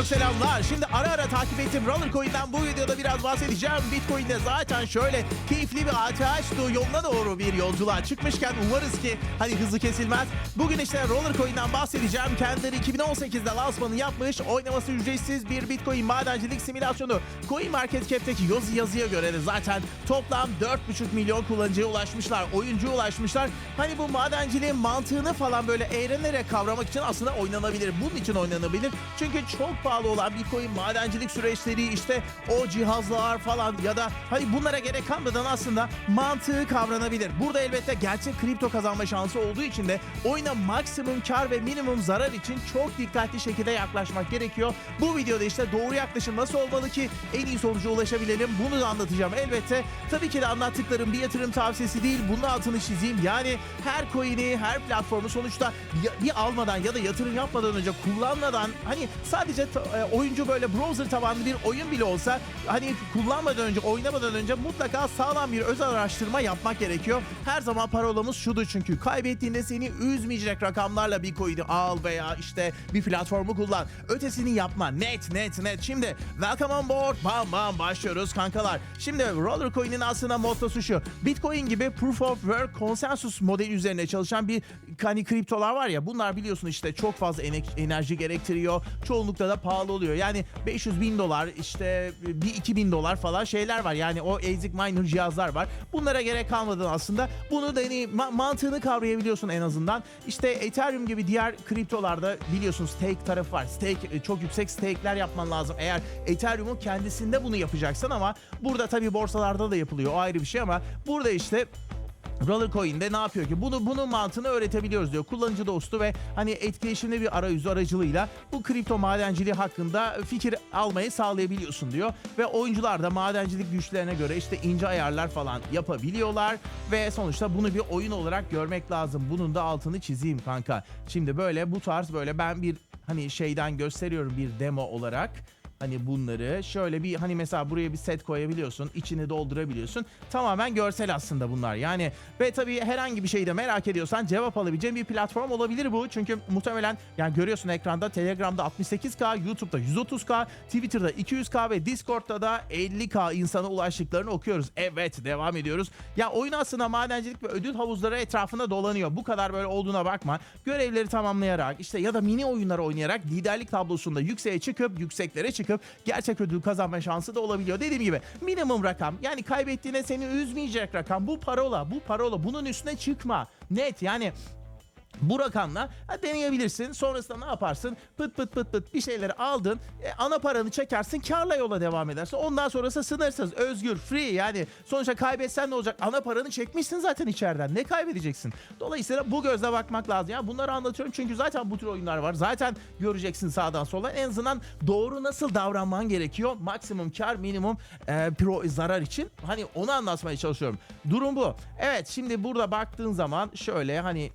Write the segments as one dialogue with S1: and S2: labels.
S1: çok selamlar. Şimdi ara ara takip ettiğim Rollercoin'den bu videoda biraz bahsedeceğim. Bitcoin'de zaten şöyle keyifli bir ATH yoluna doğru bir yolculuğa çıkmışken umarız ki hani hızı kesilmez. Bugün işte Rollercoin'den bahsedeceğim. Kendileri 2018'de lansmanı yapmış. Oynaması ücretsiz bir Bitcoin madencilik simülasyonu. Coin Market Cap'teki yazı yazıya göre de zaten toplam 4,5 milyon kullanıcıya ulaşmışlar. Oyuncuya ulaşmışlar. Hani bu madenciliğin mantığını falan böyle eğlenerek kavramak için aslında oynanabilir. Bunun için oynanabilir. Çünkü çok pahalı olan Bitcoin madencilik süreçleri işte o cihazlar falan ya da hani bunlara gerek kalmadan aslında mantığı kavranabilir. Burada elbette gerçek kripto kazanma şansı olduğu için de oyuna maksimum kar ve minimum zarar için çok dikkatli şekilde yaklaşmak gerekiyor. Bu videoda işte doğru yaklaşım nasıl olmalı ki en iyi sonuca ulaşabilelim bunu da anlatacağım elbette. Tabii ki de anlattıklarım bir yatırım tavsiyesi değil. Bunun altını çizeyim. Yani her coin'i, her platformu sonuçta bir almadan ya da yatırım yapmadan önce kullanmadan hani sadece e, oyuncu böyle browser tabanlı bir oyun bile olsa hani kullanmadan önce, oynamadan önce mutlaka sağlam bir özel araştırma yapmak gerekiyor. Her zaman parolamız şudur çünkü kaybettiğinde seni üzmeyecek rakamlarla bir coin'i al veya işte bir platformu kullan. Ötesini yapma. Net net net. Şimdi welcome on board. Bam bam başlıyoruz kankalar. Şimdi Rollercoin'in aslında mottosu şu. Bitcoin gibi Proof of Work konsensus modeli üzerine çalışan bir hani kriptolar var ya bunlar biliyorsun işte çok fazla ene- enerji gerektiriyor. Çoğunlukla da pahalı oluyor. Yani 500 bin dolar işte bir 2000 dolar falan şeyler var. Yani o ASIC miner cihazlar var. Bunlara gerek kalmadan aslında bunu da hani ma- mantığını kavrayabiliyorsun en azından. İşte Ethereum gibi diğer kriptolarda biliyorsun stake tarafı var. Stake e, çok yüksek stake'ler yapman lazım. Eğer Ethereum'un kendisinde bunu yapacaksın ama burada tabii borsalarda da yapılıyor. O ayrı bir şey ama burada işte Rollercoin'de ne yapıyor ki? Bunu bunun mantığını öğretebiliyoruz diyor. Kullanıcı dostu ve hani etkileşimli bir arayüz aracılığıyla bu kripto madenciliği hakkında fikir almayı sağlayabiliyorsun diyor. Ve oyuncular da madencilik güçlerine göre işte ince ayarlar falan yapabiliyorlar ve sonuçta bunu bir oyun olarak görmek lazım. Bunun da altını çizeyim kanka. Şimdi böyle bu tarz böyle ben bir hani şeyden gösteriyorum bir demo olarak. Hani bunları şöyle bir hani mesela buraya bir set koyabiliyorsun, içini doldurabiliyorsun. Tamamen görsel aslında bunlar. Yani ve tabii herhangi bir şeyi de merak ediyorsan cevap alabileceğin bir platform olabilir bu. Çünkü muhtemelen yani görüyorsun ekranda Telegram'da 68K, YouTube'da 130K, Twitter'da 200K ve Discord'da da 50K insana ulaştıklarını okuyoruz. Evet, devam ediyoruz. Ya oyun aslında madencilik ve ödül havuzları etrafında dolanıyor. Bu kadar böyle olduğuna bakma. Görevleri tamamlayarak işte ya da mini oyunlar oynayarak liderlik tablosunda yükseğe çıkıp yükseklere çıkıp gerçek ödül kazanma şansı da olabiliyor. Dediğim gibi minimum rakam yani kaybettiğine seni üzmeyecek rakam bu parola bu parola bunun üstüne çıkma. Net yani bu rakamla deneyebilirsin. Sonrasında ne yaparsın? Pıt pıt pıt pıt bir şeyleri aldın. e, ana paranı çekersin. Karla yola devam edersin. Ondan sonrası sınırsız, özgür, free. Yani sonuçta kaybetsen ne olacak? Ana paranı çekmişsin zaten içeriden. Ne kaybedeceksin? Dolayısıyla bu gözle bakmak lazım. Ya bunları anlatıyorum çünkü zaten bu tür oyunlar var. Zaten göreceksin sağdan sola. En azından doğru nasıl davranman gerekiyor? Maksimum kar, minimum e, pro zarar için. Hani onu anlatmaya çalışıyorum. Durum bu. Evet şimdi burada baktığın zaman şöyle hani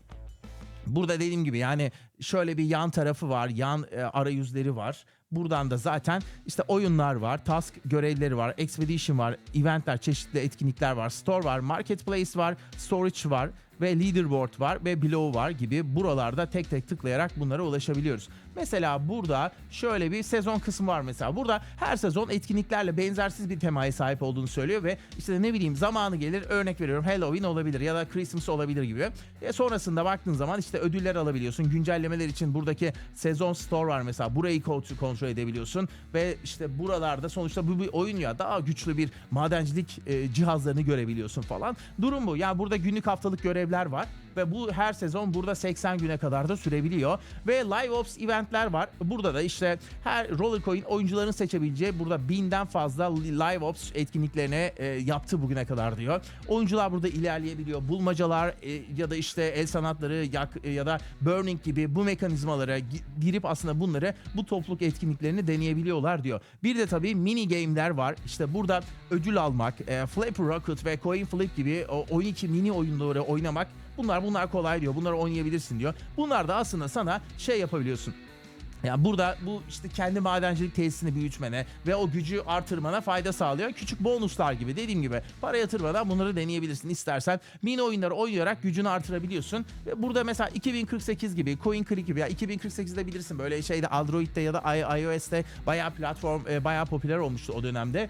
S1: Burada dediğim gibi yani şöyle bir yan tarafı var, yan e, arayüzleri var. Buradan da zaten işte oyunlar var, task görevleri var, expedition var, eventler, çeşitli etkinlikler var, store var, marketplace var, storage var ve leaderboard var ve below var gibi buralarda tek tek tıklayarak bunlara ulaşabiliyoruz. Mesela burada şöyle bir sezon kısmı var mesela. Burada her sezon etkinliklerle benzersiz bir temaya sahip olduğunu söylüyor ve işte ne bileyim zamanı gelir örnek veriyorum Halloween olabilir ya da Christmas olabilir gibi. E sonrasında baktığın zaman işte ödüller alabiliyorsun. Güncellemeler için buradaki sezon store var mesela. Burayı kontrol edebiliyorsun ve işte buralarda sonuçta bu bir oyun ya daha güçlü bir madencilik e, cihazlarını görebiliyorsun falan. Durum bu. Yani burada günlük haftalık görevler var ve bu her sezon burada 80 güne kadar da sürebiliyor ve live ops eventler var. Burada da işte her Rollercoin oyuncuların seçebileceği burada binden fazla live ops etkinliklerine e, yaptı bugüne kadar diyor. Oyuncular burada ilerleyebiliyor. Bulmacalar e, ya da işte el sanatları yak, e, ya da burning gibi bu mekanizmalara gi- girip aslında bunları bu topluluk etkinliklerini deneyebiliyorlar diyor. Bir de tabii mini game'ler var. İşte burada ödül almak, e, Flip Rocket ve Coin Flip gibi o 12 mini oyunları oynamak bunlar bunlar kolay diyor. Bunları oynayabilirsin diyor. Bunlar da aslında sana şey yapabiliyorsun Yani burada bu işte kendi madencilik tesisini büyütmene ve o gücü artırmana fayda sağlıyor. Küçük bonuslar gibi dediğim gibi para yatırmadan bunları deneyebilirsin. İstersen mini oyunları oynayarak gücünü artırabiliyorsun. Ve burada mesela 2048 gibi, Coin Click gibi ya 2048'de bilirsin böyle şeyde Android'de ya da iOS'te bayağı platform e, bayağı popüler olmuştu o dönemde.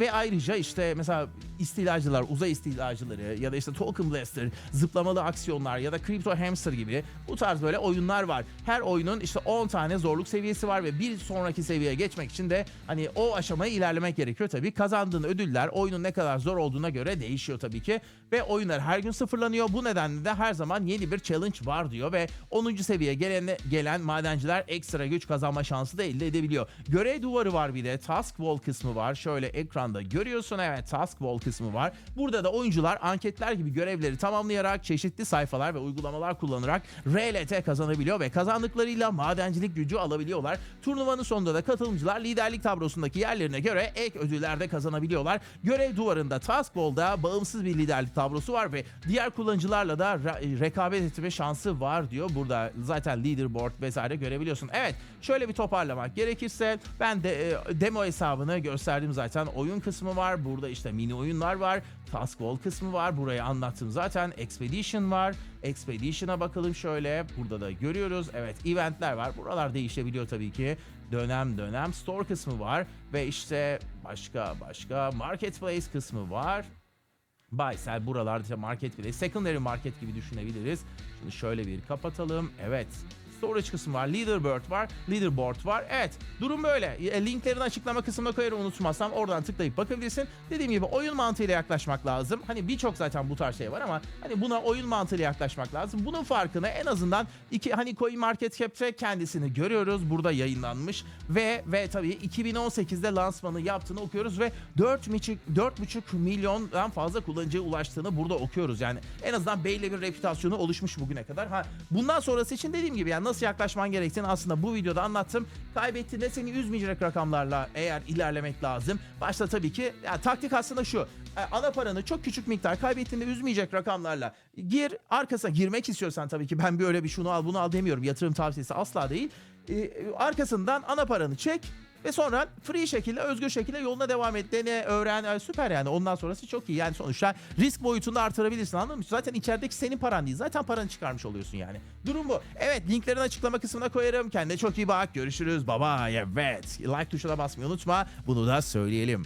S1: Ve ayrıca işte mesela istilacılar, uzay istilacıları ya da işte Token Blaster, zıplamalı aksiyonlar ya da Crypto Hamster gibi bu tarz böyle oyunlar var. Her oyunun işte 10 tane zorluk seviyesi var ve bir sonraki seviyeye geçmek için de hani o aşamayı ilerlemek gerekiyor tabii. Kazandığın ödüller oyunun ne kadar zor olduğuna göre değişiyor tabii ki ve oyunlar her gün sıfırlanıyor. Bu nedenle de her zaman yeni bir challenge var diyor ve 10. seviyeye gelen, gelen madenciler ekstra güç kazanma şansı da elde edebiliyor. Görev duvarı var bir de task wall kısmı var. Şöyle ekranda görüyorsun evet task wall kısmı var. Burada da oyuncular anketler gibi görevleri tamamlayarak çeşitli sayfalar ve uygulamalar kullanarak RLT kazanabiliyor ve kazandıklarıyla madencilik gücü alabiliyorlar. Turnuvanın sonunda da katılımcılar liderlik tablosundaki yerlerine göre ek ödüller de kazanabiliyorlar. Görev duvarında task wall'da bağımsız bir liderlik tablosu var ve diğer kullanıcılarla da ra- rekabet etme şansı var diyor. Burada zaten leaderboard vesaire görebiliyorsun. Evet şöyle bir toparlamak gerekirse ben de e, demo hesabını gösterdim zaten. Oyun kısmı var. Burada işte mini oyunlar var. Task Wall kısmı var. Burayı anlattım zaten. Expedition var. Expedition'a bakalım şöyle. Burada da görüyoruz. Evet eventler var. Buralar değişebiliyor tabii ki. Dönem dönem store kısmı var. Ve işte başka başka marketplace kısmı var. Buy sell buralarda işte marketplace, secondary market gibi düşünebiliriz. Şimdi şöyle bir kapatalım. Evet. Storage kısmı var, leaderboard var, leaderboard var. Evet, durum böyle. E, Linklerini açıklama kısmına koyarım unutmazsam oradan tıklayıp bakabilirsin. Dediğim gibi oyun mantığıyla yaklaşmak lazım. Hani birçok zaten bu tarz şey var ama hani buna oyun mantığıyla yaklaşmak lazım. Bunun farkını en azından iki hani Coin Market Cap'te kendisini görüyoruz. Burada yayınlanmış ve ve tabii 2018'de lansmanı yaptığını okuyoruz ve 4,5 4,5 milyondan fazla kullanıcıya ulaştığını burada okuyoruz. Yani en azından belli bir reputasyonu oluşmuş bugüne kadar. Ha bundan sonrası için dediğim gibi yani nasıl yaklaşman gerektiğini aslında bu videoda anlattım. Kaybettiğinde seni üzmeyecek rakamlarla eğer ilerlemek lazım. Başta tabii ki ya, taktik aslında şu. e, Ana paranı çok küçük miktar kaybettiğinde üzmeyecek rakamlarla gir. Arkasına girmek istiyorsan tabii ki ben böyle bir şunu al bunu al demiyorum. Yatırım tavsiyesi asla değil. E, arkasından ana paranı çek ve sonra free şekilde, özgür şekilde yoluna devam et. Dene, öğren, e, süper yani. Ondan sonrası çok iyi. Yani sonuçta risk boyutunu artırabilirsin anladın mı? Zaten içerideki senin paran değil. Zaten paranı çıkarmış oluyorsun yani. Durum bu. Evet linklerini açıklama kısmına koyarım. Kendine çok iyi bak. Görüşürüz. Baba evet. Like tuşuna basmayı unutma. Bunu da söyleyelim.